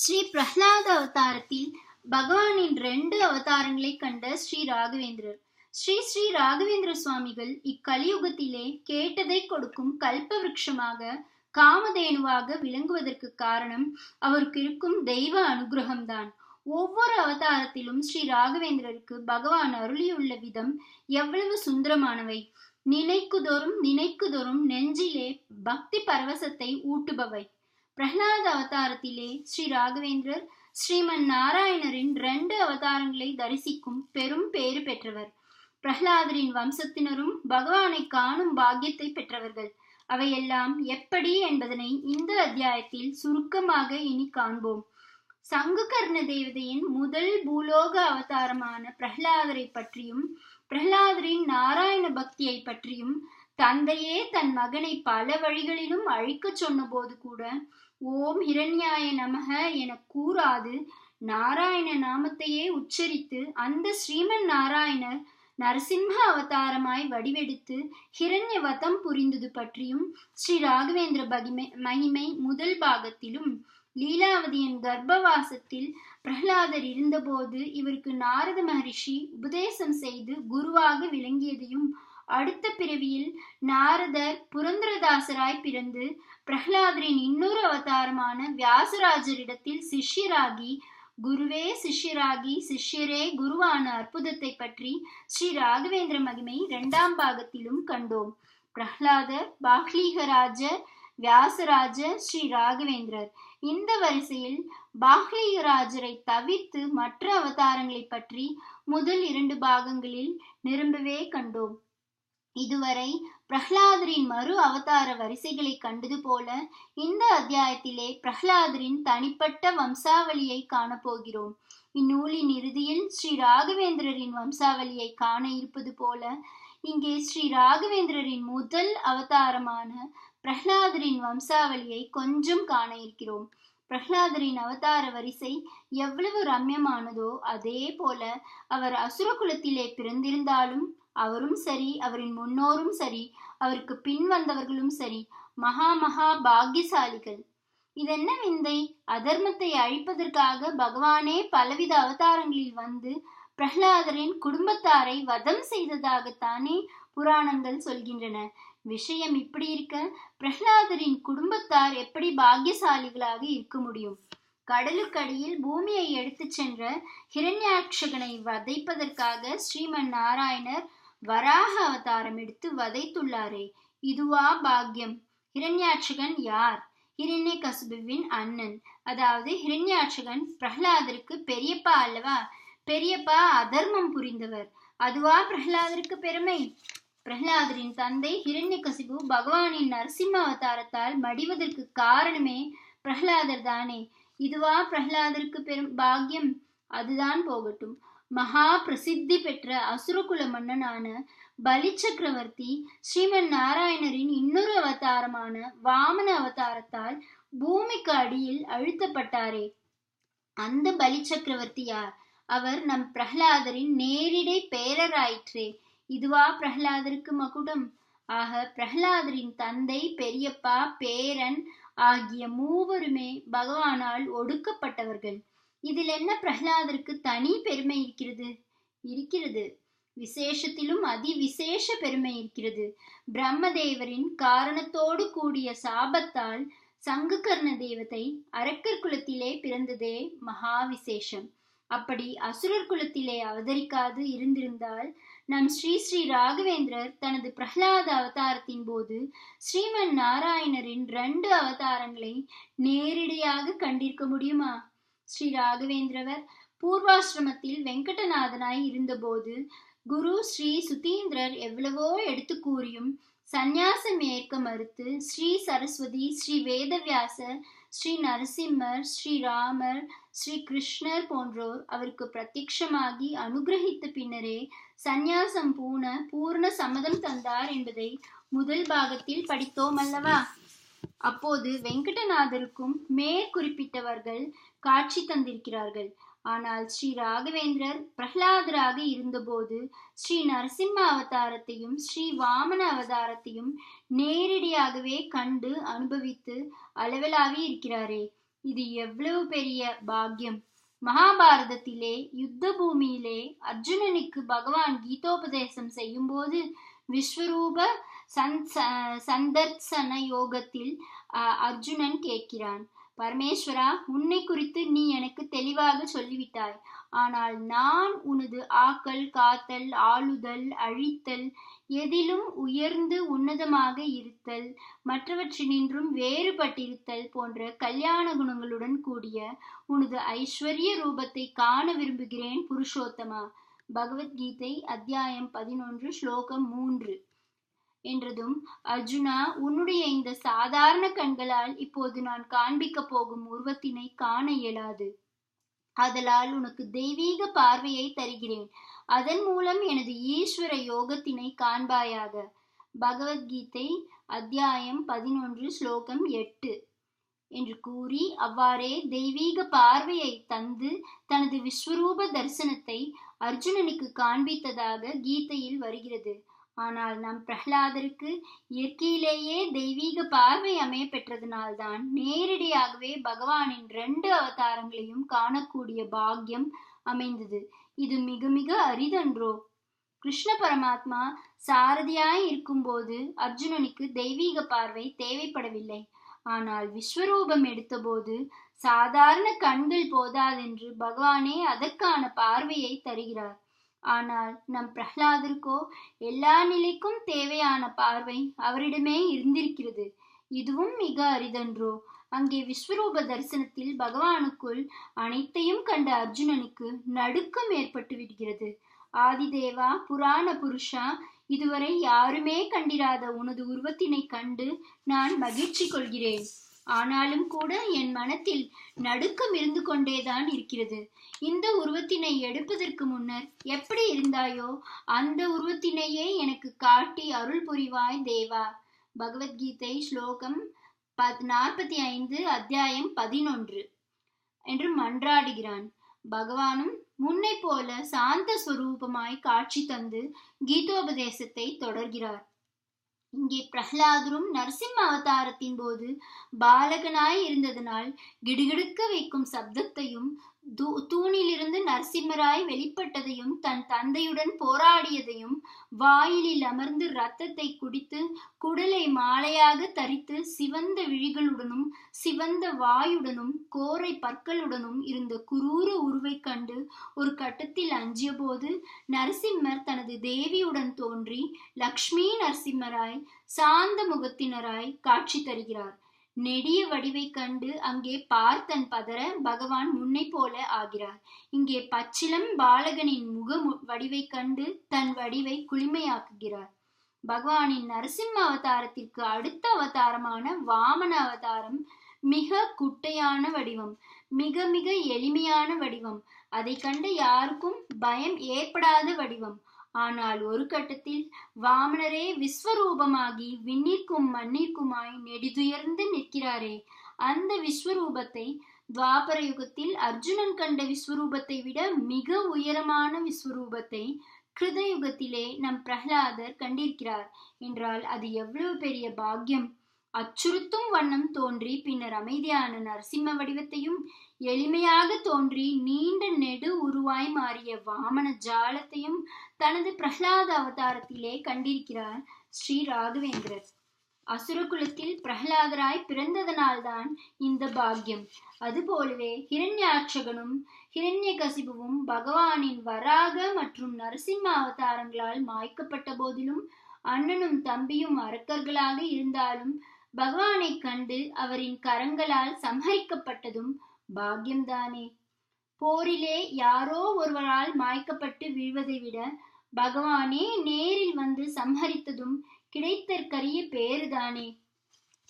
ஸ்ரீ பிரஹ்லாத அவதாரத்தில் பகவானின் ரெண்டு அவதாரங்களை கண்ட ஸ்ரீ ராகவேந்திரர். ஸ்ரீ ஸ்ரீ ராகவேந்திர சுவாமிகள் இக்கலியுகத்திலே கேட்டதை கொடுக்கும் கல்ப விருட்சமாக காமதேனுவாக விளங்குவதற்கு காரணம் அவருக்கு இருக்கும் தெய்வ அனுகிரகம்தான். ஒவ்வொரு அவதாரத்திலும் ஸ்ரீ ராகவேந்திரருக்கு பகவான் அருளியுள்ள விதம் எவ்வளவு சுந்தரமானவை. நினைக்குதோறும் நினைக்குதோறும் நெஞ்சிலே பக்தி பரவசத்தை ஊட்டுபவை. பிரகலாத அவதாரத்திலே ஸ்ரீ ராகவேந்திரர் ஸ்ரீமன் நாராயணரின் ரெண்டு அவதாரங்களை தரிசிக்கும் பெரும் பேறு பெற்றவர். பிரகலாதரின் வம்சத்தினரும் பகவானை காணும் பாக்கியத்தை பெற்றவர்கள். அவையெல்லாம் எப்படி என்பதனை இந்த அத்தியாயத்தில் சுருக்கமாக இனி காண்போம். சங்குகர்ண தேவதையின் முதல் பூலோக அவதாரமான பிரகலாதரை பற்றியும் பிரகலாதரின் நாராயண பக்தியை பற்றியும் தந்தையே தன் மகனை பல வழிகளிலும் அழிக்கச் சொன்னபோது கூட ஓம் ஹிரண்யாய நமக என கூறாது நாராயண நாமத்தையே உச்சரித்து அந்த ஸ்ரீமன் நாராயணர் நரசிம்ம அவதாரமாய் வடிவெடுத்து ஹிரண்ய வதம் புரிந்தது பற்றியும் ஸ்ரீ ராகவேந்திர பகிமை மகிமை முதல் பாகத்திலும் லீலாவதியின் கர்ப்பவாசத்தில் பிரகலாதர் இருந்தபோது இவருக்கு நாரத மகரிஷி உபதேசம் செய்து குருவாக விளங்கியதையும் அடுத்த பிறவியில் நாரதர் புரந்தரதாசராய் பிறந்து பிரஹ்லாதரின் இன்னொரு அவதாரமான வியாசராஜரிடத்தில் சிஷ்யராகி குருவே சிஷ்யராகி சிஷ்யரே குருவான அற்புதத்தை பற்றி ஸ்ரீ ராகவேந்திர மகிமை இரண்டாம் பாகத்திலும் கண்டோம். பிரஹ்லாதர் பாக்லீகராஜர் வியாசராஜர் ஸ்ரீ ராகவேந்திரர். இந்த வரிசையில் பாக்லீகராஜரை தவிர்த்து மற்ற அவதாரங்களை பற்றி முதல் இரண்டு பாகங்களில் நிரம்பவே கண்டோம். இதுவரை பிரஹ்லாதரின் மறு அவதார வரிசைகளை கண்டது போல இந்த அத்தியாயத்திலே பிரஹ்லாதரின் தனிப்பட்ட வம்சாவளியை காணப்போகிறோம். இந்நூலின் இறுதியில் ஸ்ரீ ராகவேந்திரரின் வம்சாவளியை காண இருப்பது போல இங்கே ஸ்ரீ ராகவேந்திரரின் முதல் அவதாரமான பிரஹ்லாதரின் வம்சாவளியை கொஞ்சம் காண இருக்கிறோம். பிரஹ்லாதரின் அவதார வரிசை எவ்வளவு ரம்யமானதோ அதே போல அவர் அசுரகுலத்திலே பிறந்திருந்தாலும் அவரும் சரி அவரின் முன்னோரும் சரி அவருக்கு பின் வந்தவர்களும் சரி மகா மகா பாக்கியசாலிகள். இதென்ன விந்தை? அதர்மத்தை அழிப்பதற்காக பகவானே பலவித அவதாரங்களில் வந்து பிரஹ்லாதரின் குடும்பத்தாரை வதம் செய்ததாகத்தானே புராணங்கள் சொல்கின்றன. விஷயம் இப்படி இருக்க பிரஹ்லாதரின் குடும்பத்தார் எப்படி பாக்கியசாலிகளாக இருக்க முடியும்? கடலுக்கடியில் பூமியை எடுத்துச் சென்ற ஹிரண்யாட்சகனை வதைப்பதற்காக ஸ்ரீமன் நாராயணர் வராக அவதாரம் எடுத்து வதைத்துள்ளாரே. இதுவா பாக்கியம் ஹிரண்யாட்சகன் யார்? ஹிரண்ய கசுபுவின் அண்ணன். அதாவது ஹிரண்யாட்சகன் பிரஹ்லாதருக்கு பெரியப்பா அல்லவா? பெரியப்பா அதர்மம் புரிந்தவர். அதுவா பிரஹ்லாதருக்கு பெருமை? பிரஹ்லாதரின் தந்தை ஹிரண்ய கசிபு பகவானின் நரசிம்ம அவதாரத்தால் மடிவதற்கு காரணமே பிரஹ்லாதர் தானே இதுவா பிரஹ்லாதருக்கு பெரும் பாக்கியம் அதுதான் போகட்டும். மகா பிரசித்தி பெற்ற அசுரகுல மன்னனான பலி சக்கரவர்த்தி ஸ்ரீமன் நாராயணரின் இன்னொரு அவதாரமான வாமன அவதாரத்தால் பூமிக்கு அடியில் அழுத்தப்பட்டாரே. அந்த பலி சக்கரவர்த்தி யார்? அவர் நம் பிரகலாதரின் நேரிடை பேரராயிற்றே. இதுவா பிரகலாதருக்கு மகுடம்? ஆக பிரகலாதரின் தந்தை பெரியப்பா பேரன் ஆகிய மூவருமே பகவானால் ஒடுக்கப்பட்டவர்கள். இதில் என்ன பிரகலாதருக்கு தனி பெருமை இருக்கிறது? இருக்கிறது. விசேஷத்திலும் அதி விசேஷ பெருமை இருக்கிறது. பிரம்மதேவரின் காரணத்தோடு கூடிய சாபத்தால் சங்குகர்ண தேவதை அரக்கர் குலத்திலே பிறந்ததே மகா விசேஷம் அப்படி அசுரர் குலத்திலே அவதரிக்காது இருந்திருந்தால் நம் ஸ்ரீ ஸ்ரீ ராகவேந்திரர் தனது பிரஹ்லாத அவதாரத்தின் போது ஸ்ரீமன் நாராயணரின் ரெண்டு அவதாரங்களை நேரிடையாக கண்டிருக்க முடியுமா? ஸ்ரீ ராகவேந்திரவர் பூர்வாசிரமத்தில் வெங்கடநாதனாய் இருந்தபோது குரு ஸ்ரீ சுதீந்திரர் எவ்வளவோ எடுத்து கூறியும் சந்நியாசம் ஏற்க மறுத்து ஸ்ரீ சரஸ்வதி ஸ்ரீ வேதவியாசர் ஸ்ரீ நரசிம்மர் ஸ்ரீ ராமர் ஸ்ரீ கிருஷ்ணர் போன்றோர் அவருக்கு பிரத்யட்சமாகி அனுகிரகித்த பின்னரே சந்நியாசம் பூண பூர்ண சம்மதம் தந்தார் என்பதை முதல் பாகத்தில் படித்தோம் அல்லவா? அப்போது வெங்கடநாதருக்கும் மேற்குறிப்பிட்டவர்கள் காட்சி தந்திருக்கிறார்கள். ஆனால் ஸ்ரீ ராகவேந்திரர் பிரகலாதராக இருந்தபோது ஸ்ரீ நரசிம்ம அவதாரத்தையும் ஸ்ரீ வாமன அவதாரத்தையும் நேரடியாகவே கண்டு அனுபவித்து அளவலாவி இருக்கிறாரே. இது எவ்வளவு பெரிய பாக்கியம்! மகாபாரதத்திலே யுத்த பூமியிலே அர்ஜுனனுக்கு பகவான் கீதோபதேசம் செய்யும்போது விஸ்வரூப சந்தர்சன யோகத்தில் அர்ஜுனன் கேட்கிறான் பரமேஸ்வரா உன்னை குறித்து நீ எனக்கு தெளிவாக சொல்லிவிட்டாய். ஆனால் நான் உனது ஆக்கல் காத்தல் ஆளுதல் அழித்தல் எதிலும் உயர்ந்து உன்னதமாக இருத்தல் மற்றவற்றினின்றும் வேறுபட்டிருத்தல் போன்ற கல்யாண குணங்களுடன் கூடிய உனது ஐஸ்வர்ய ரூபத்தை காண விரும்புகிறேன் புருஷோத்தமா. பகவத்கீதை அத்தியாயம் பதினொன்று ஸ்லோகம் மூன்று. என்றதும் அர்ஜுனா உன்னுடைய இந்த சாதாரண கண்களால் இப்போது நான் காண்பிக்க போகும் உருவத்தினை காண இயலாது. அதலால் உனக்கு தெய்வீக பார்வையை தருகிறேன். அதன் மூலம் எனது ஈஸ்வர யோகத்தினை காண்பாயாக. பகவத்கீதை அத்தியாயம் பதினொன்று ஸ்லோகம் எட்டு. என்று கூறி அவ்வாறே தெய்வீக பார்வையை தந்து தனது விஸ்வரூப தரிசனத்தை அர்ஜுனனுக்கு காண்பித்ததாக கீதையில் வருகிறது. ஆனால் நம் பிரகலாதருக்கு இயற்கையிலேயே தெய்வீக பார்வை அமைய பெற்றதனால்தான் நேரடியாகவே பகவானின் ரெண்டு அவதாரங்களையும் காணக்கூடிய பாக்கியம் அமைந்தது. இது மிக மிக அரிதன்றோ? கிருஷ்ண பரமாத்மா சாரதியாய் இருக்கும்போது அர்ஜுனனுக்கு தெய்வீக பார்வை தேவைப்படவில்லை. ஆனால் விஸ்வரூபம் எடுத்தபோது சாதாரண கண்கள் போதாதென்று பகவானே அதற்கான பார்வையை தருகிறார். ஆனால் நம் பிரஹ்லாதருக்கோ எல்லா நிலைக்கும் தேவையான பார்வை அவரிடமே இருந்திருக்கிறது. இதுவும் மிக அரிதன்றோ? அங்கே விஸ்வரூப தரிசனத்தில் பகவானுக்குள் அனைத்தையும் கண்ட அர்ஜுனனுக்கு நடுக்கம் ஏற்பட்டு விடுகிறது ஆதிதேவா புராண புருஷா இதுவரை யாருமே கண்டிராத உனது உருவத்தினை கண்டு நான் மகிழ்ச்சி கொள்கிறேன். ஆனாலும் கூட என் மனத்தில் நடுக்கம் இருந்து கொண்டேதான் இருக்கிறது. இந்த உருவத்தினை எடுப்பதற்கு முன்னர் எப்படி இருந்தாயோ அந்த உருவத்தினையே எனக்கு காட்டி அருள் புரிவாய் தேவா. பகவத்கீதை ஸ்லோகம் நாற்பத்தி ஐந்து அத்தியாயம் பதினொன்று. என்று மன்றாடுகிறான். பகவானும் முன்னை போல சாந்த சுரூபமாய் காட்சி தந்து கீதோபதேசத்தை தொடர்கிறார். இங்கே பிரஹ்லாதரும் நரசிம்ம அவதாரத்தின் போது பாலகனாய் இருந்ததனால் கிடுகிடுக்க வைக்கும் சப்தத்தையும் தூணிலிருந்து நரசிம்மராய் வெளிப்பட்டதையும் தன் தந்தையுடன் போராடியதையும் வாயிலில் அமர்ந்து ரத்தத்தை குடித்து குடலை மாலையாக தரித்து சிவந்த விழிகளுடனும் சிவந்த வாயுடனும் கோரை பற்களுடனும் இருந்த குரூர உருவை கண்டு ஒரு கட்டத்தில் அஞ்சிய போது நரசிம்மர் தனது தேவியுடன் தோன்றி லக்ஷ்மி நரசிம்மராய் சாந்த முகத்தினராய் காட்சி தருகிறார். நெடிய வடிவை கண்டு அங்கே பார்த்தன் பதற பகவான் முன்னை போல ஆகிறார். இங்கே பச்சிலம் பாலகனின் முக வடிவை கண்டு தன் வடிவை குளிமையாக்குகிறார். பகவானின் நரசிம்ம அவதாரத்திற்கு அடுத்த அவதாரமான வாமன அவதாரம் மிக குட்டையான வடிவம் மிக மிக எளிமையான வடிவம். அதை கண்ட யாருக்கும் பயம் ஏற்படாத வடிவம். ஆனால் ஒரு கட்டத்தில் வாமனரே விஸ்வரூபமாகி விண்ணிற்கும் மண்ணிற்குமாய் நெடிதுயர்ந்து நிற்கிறாரே. அந்த விஸ்வரூபத்தை துவாபர யுகத்தில் அர்ஜுனன் கண்ட விஸ்வரூபத்தை விட மிக உயரமான விஸ்வரூபத்தை கிருத யுகத்திலே நம் பிரகலாதர் கண்டிருக்கிறார். என்றால் அது எவ்வளவு பெரிய பாக்கியம்? அச்சுறுத்தும் வண்ணம் தோன்றி பின்னர் அமைதியான நரசிம்ம வடிவத்தையும் எளிமையாக தோன்றி நீண்ட நெடு உருவாய் மாறிய வாமன ஜாலத்தையும் தனது பிரஹ்லாத அவதாரத்திலே கண்டிருக்கிறார் ஸ்ரீ ராகவேந்திரர். அசுரகுலத்தில் பிரகலாதராய் பிறந்ததனால்தான் இந்த பாக்கியம். அதுபோலவே ஹிரண்யாட்சகனும் ஹிரண்யகசிபுவும் பகவானின் வராக மற்றும் நரசிம்ம அவதாரங்களால் மாய்க்கப்பட்ட போதிலும் அண்ணனும் தம்பியும் அரக்கர்களாக இருந்தாலும் பகவானை கண்டு அவரின் கரங்களால் சம்ஹரிக்கப்பட்டதும் பாக்கியம்தானே. போரிலே யாரோ ஒருவரால் மாய்க்கப்பட்டு வீழ்வதை விட பகவானே நேரில் வந்து சம்ஹரித்ததும் கிடைத்தற்கரிய பேருதானே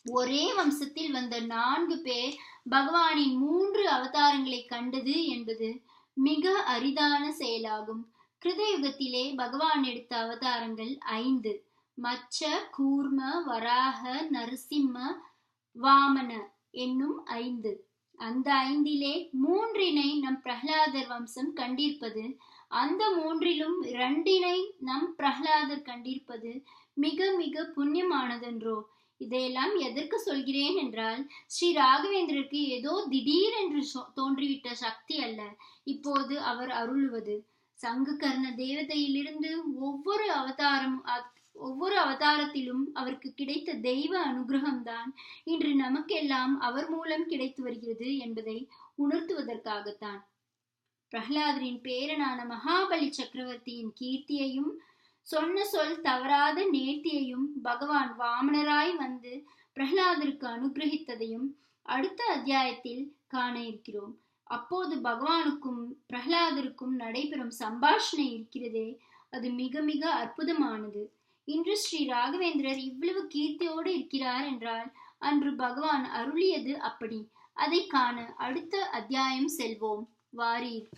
ஒரே வம்சத்தில் வந்த நான்கு பேர் பகவானின் மூன்று அவதாரங்களை கண்டது என்பது மிக அரிதான செயலாகும். கிருதயுகத்திலே பகவான் எடுத்த அவதாரங்கள் ஐந்து. மச்ச கூர்ம வராக நரசிம்ம வாமன என்னும் ஐந்து. அந்த ஐந்திலே மூன்றினை நம் பிரகலாதர் வம்சம் கண்டிருப்பது அந்த மூன்றிலும் இரண்டினை நம் பிரகலாதர் கண்டிருப்பது மிக மிக புண்ணியமானதென்றோ? இதையெல்லாம் எதற்கு சொல்கிறேன் என்றால் ஸ்ரீ ராகவேந்திரருக்கு ஏதோ திடீரென்று என்று தோன்றிவிட்ட சக்தி அல்ல. இப்போது அவர் அருளுவது சங்குகர்ண தேவதையிலிருந்து ஒவ்வொரு அவதாரம் ஒவ்வொரு அவதாரத்திலும் அவருக்கு கிடைத்த தெய்வ அனுகிரகம்தான். இன்று நமக்கெல்லாம் அவர் மூலம் கிடைத்து வருகிறது என்பதை உணர்த்துவதற்காகத்தான். பிரகலாதரின் பேரனான மகாபலி சக்கரவர்த்தியின் கீர்த்தியையும் சொன்ன சொல் தவறாத நேர்த்தியையும் பகவான் வாமனராய் வந்து பிரகலாதருக்கு அனுகிரகித்ததையும் அடுத்த அத்தியாயத்தில் காண இருக்கிறோம். அப்போது பகவானுக்கும் பிரகலாதருக்கும் நடைபெறும் சம்பாஷணை இருக்கிறதே அது மிக மிக அற்புதமானது. இன்று ஸ்ரீ ராகவேந்திரர் இவ்வளவு கீர்த்தியோடு இருக்கிறார் என்றால் அன்று பகவான் அருளியது அப்படி. அதை காண அடுத்த அத்தியாயம் செல்வோம். வாரீர்.